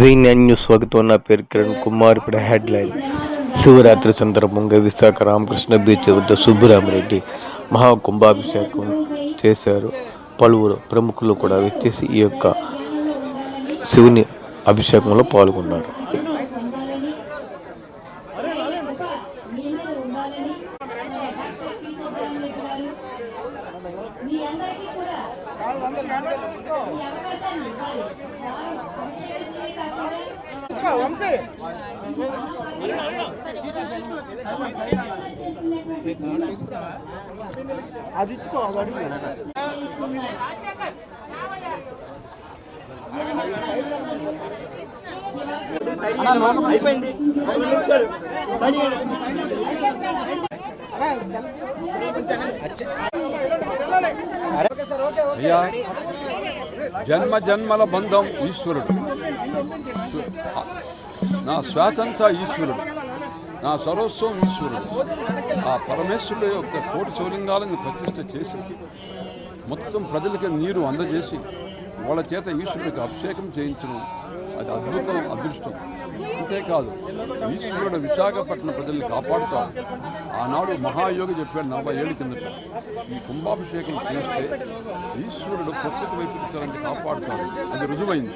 వీన్యా news స్వాగతం. నా పేరు కిరణ్ కుమార్. ఇప్పుడు హెడ్లైన్స్. శివరాత్రి సందర్భంగా విశాఖ రామకృష్ణ బీచ్ వద్ద సుబ్బరామరెడ్డి మహాకుంభాభిషేకం చేశారు. పలువురు ప్రముఖులు కూడా వచ్చేసి ఈ యొక్క శివుని అభిషేకంలో పాల్గొన్నారు. మీ అందరికీ కూడా ఈ అవకాశాన్ని ఇవ్వాలి అది ఇచ్చుకో అది అడిగి అయిపోయింది అయ్యా జన్మ జన్మల బంధం ఈశ్వరుడు. నా శ్వాసంతా ఈశ్వరుడు. నా సర్వస్వం ఈశ్వరుడు. ఆ పరమేశ్వరుడు యొక్క కోటి శివలింగాలను ప్రతిష్ట చేసి మొత్తం ప్రజలకి నీరు అందజేసి వాళ్ళ చేత ఈశ్వరుడికి అభిషేకం చేయించడం అది అద్భుతం అదృష్టం. అంతేకాదు ఈశ్వరుడు విశాఖపట్నం ప్రజల్ని కాపాడుతాడు. ఆనాడు మహాయోగి చెప్పాడు నలభై ఏళ్ళ కిందట ఈ కుంభాభిషేకం చేస్తే ఈశ్వరుడు ప్రకృతి వైపు కాపాడుతాడు. అది రుజువైంది.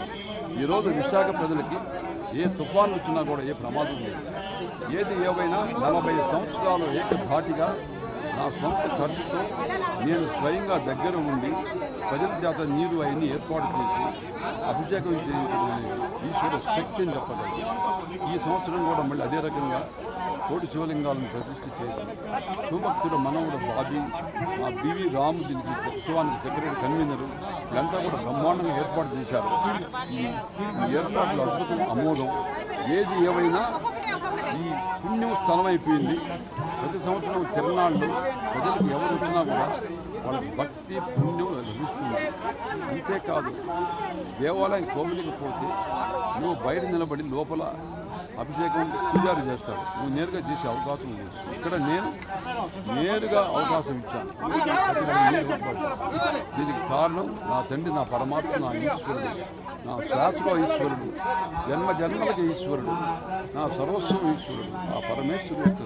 ఈరోజు విశాఖ ప్రజలకి ఏ తుఫాన్ వచ్చినా కూడా ఏ ప్రమాదం లేదు. ఏది ఏవైనా నలభై సంవత్సరాలు ఏకధాటిగా నా సొంత ఖర్చుతో నేను స్వయంగా దగ్గర ఉండి ప్రజల చేత నీరు అవన్నీ ఏర్పాటు చేసి అభిషేకం చేయించడం ఈశ్వర శక్తి అని చెప్పగలరు ఈ సంవత్సరం కూడా మళ్ళీ అదే రకంగా కోటి శివలింగాలను ప్రతిష్ఠ చేయడం శివభక్తుడు మనవుడు బాబీ మా బివి రాము దీనికి ఉత్సవానికి సెక్రటరీ కన్వీనరు ఇదంతా కూడా బ్రహ్మాండంగా ఏర్పాటు చేశారు. ఈ ఈ ఏర్పాట్లు అద్భుతం అమోఘం. ఏది ఏవైనా ఈ పుణ్యం స్థలమైపోయింది. ప్రతి సంవత్సరం తిరునాళ్ళు ప్రజలకు ఎవరు వచ్చినా కూడా వాళ్ళ భక్తి పుణ్యం లభిస్తుంది. అంతేకాదు దేవాలయం కోవిలికి పోతే నువ్వు బయట నిలబడి లోపల అభిషేకం పూజారి చేస్తాడు. నువ్వు నేరుగా చేసే అవకాశం లేదు ఇక్కడ నేను నేరుగా అవకాశం ఇచ్చాను. దీనికి కారణం నా తండ్రి నా పరమాత్మ నా ఈశ్వరుడు నా శాశ్వత ఈశ్వరుడు జన్మ జన్మలకి ఈశ్వరుడు నా సర్వస్వం ఈశ్వరుడు ఆ పరమేశ్వరుడు యొక్క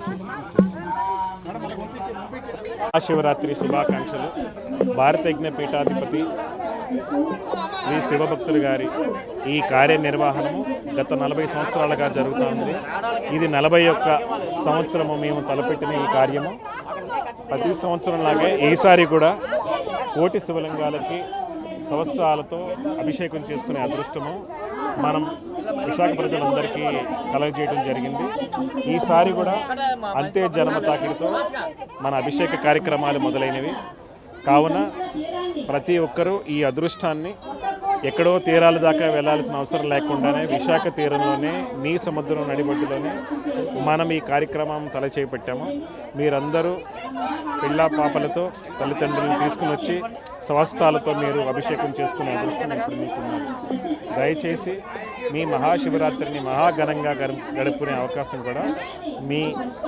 మహాశివరాత్రి శుభాకాంక్షలు. భారత యజ్ఞ పీఠాధిపతి శ్రీ శివభక్తులు గారి ఈ కార్యనిర్వహణము గత నలభై సంవత్సరాలుగా జరుగుతుంది. ఇది నలభై ఒక్క సంవత్సరము మేము తలపెట్టిన ఈ కార్యము. ప్రతి సంవత్సరం లాగే ఈసారి కూడా కోటి శివలింగాలకి సంవత్సరాలతో అభిషేకం చేసుకునే అదృష్టము మనం విశాఖ ప్రజలందరికీ కలగజేయడం జరిగింది. ఈసారి కూడా అంతే జన్మ తాకిడితో మన అభిషేక కార్యక్రమాలు మొదలైనవి. కావున ప్రతి ఒక్కరూ ఈ అదృష్టాన్ని ఎక్కడో తీరాల దాకా వెళ్ళాల్సిన అవసరం లేకుండానే విశాఖ తీరంలోనే మీ సముద్రం నడిబడ్డులోనే మనం ఈ కార్యక్రమం తల చేపట్టాము మీరందరూ పిల్ల పాపలతో తల్లిదండ్రులను తీసుకుని వచ్చి స్వస్థాలతో మీరు అభిషేకం చేసుకునే అదృష్టం ఇప్పుడు మీకున్నారు దయచేసి మీ మహాశివరాత్రిని మహాఘనంగా గడుపుకునే అవకాశం కూడా మీ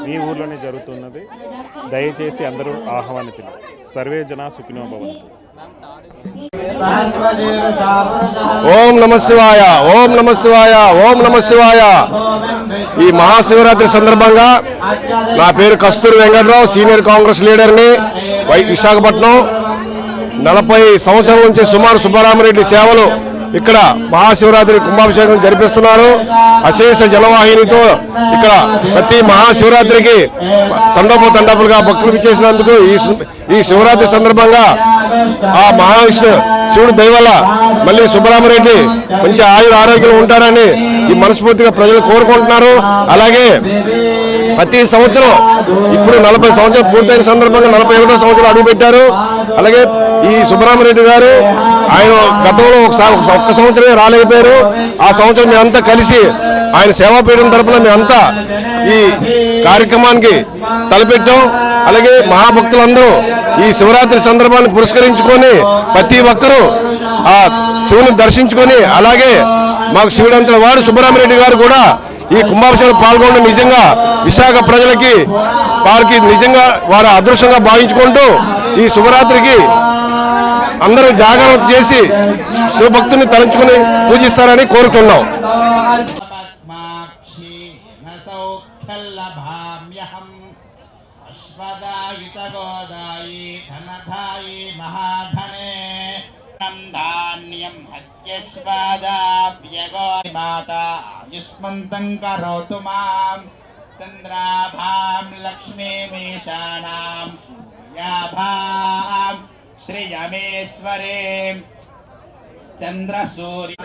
మీ ఊర్లోనే జరుగుతున్నది. దయచేసి అందరూ ఆహ్వానితులు. సర్వే జన సుఖినో భవంతు. ఓం నమ శివాయ ఓం నమ శివాయ ఓం నమ శివాయ. ఈ మహాశివరాత్రి సందర్భంగా నా పేరు కస్తూరి వెంకట్రావు సీనియర్ కాంగ్రెస్ లీడర్ని వై విశాఖపట్నం. నలభై సంవత్సరాల నుంచి సుమారు సుబ్బారామరెడ్డి సేవలు ఇక్కడ మహాశివరాత్రి కుంభాభిషేకం జరిపిస్తున్నారు. అశేష జలవాహినితో ఇక్కడ ప్రతి మహాశివరాత్రికి తండపు తండపులుగా భక్తులు ఇచ్చేసినందుకు ఈ ఈ శివరాత్రి సందర్భంగా ఆ మహావిష్ణు శివుడు దయవల్ల మళ్ళీ సుబ్బరామరెడ్డి మంచి ఆయుర ఆరోగ్యం ఉంటారని ఈ మనస్ఫూర్తిగా ప్రజలు కోరుకుంటున్నారు. అలాగే ప్రతి సంవత్సరం ఇప్పుడు నలభై సంవత్సరాలు పూర్తయిన సందర్భంగా నలభై ఒకటో సంవత్సరం అడుగుపెట్టారు. అలాగే ఈ సుబ్బరామరెడ్డి గారు ఆయన గతంలో ఒకసారి ఒక్క సంవత్సరమే రాలేకపోయారు. ఆ సంవత్సరం మేమంతా కలిసి ఆయన సేవాపీఠం తరపున మేమంతా ఈ కార్యక్రమానికి తలపెట్టాం. అలాగే మహాభక్తులందరూ ఈ శివరాత్రి సందర్భాన్ని పురస్కరించుకొని ప్రతి ఒక్కరూ ఆ శివుని దర్శించుకొని అలాగే మాకు శివుడంతల వాడు సుబ్బరామరెడ్డి గారు కూడా ఈ కుంభాభిషేకం పాల్గొనడం నిజంగా విశాఖ ప్రజలకి వారికి నిజంగా వారు అదృష్టంగా భావించుకుంటూ ఈ శుభరాత్రికి అందరూ జాగ్రత్త చేసి శివభక్తుని తలంచుకుని పూజిస్తారని కోరుతున్నాం. పద్మాక్షి నౌఖ్యల్లభామ్యహం అశ్వదాయిత గోదాయి ధనధాయి మహాధనే ధాన్యం హస్యశ్వాదాభ్యగో మాత ఆయుష్మంతం కరోతు మాం చంద్రాభాం లక్ష్మీమీశానాం సూర్యాభాం శ్రియమేశ్వరీం చంద్రసూర్య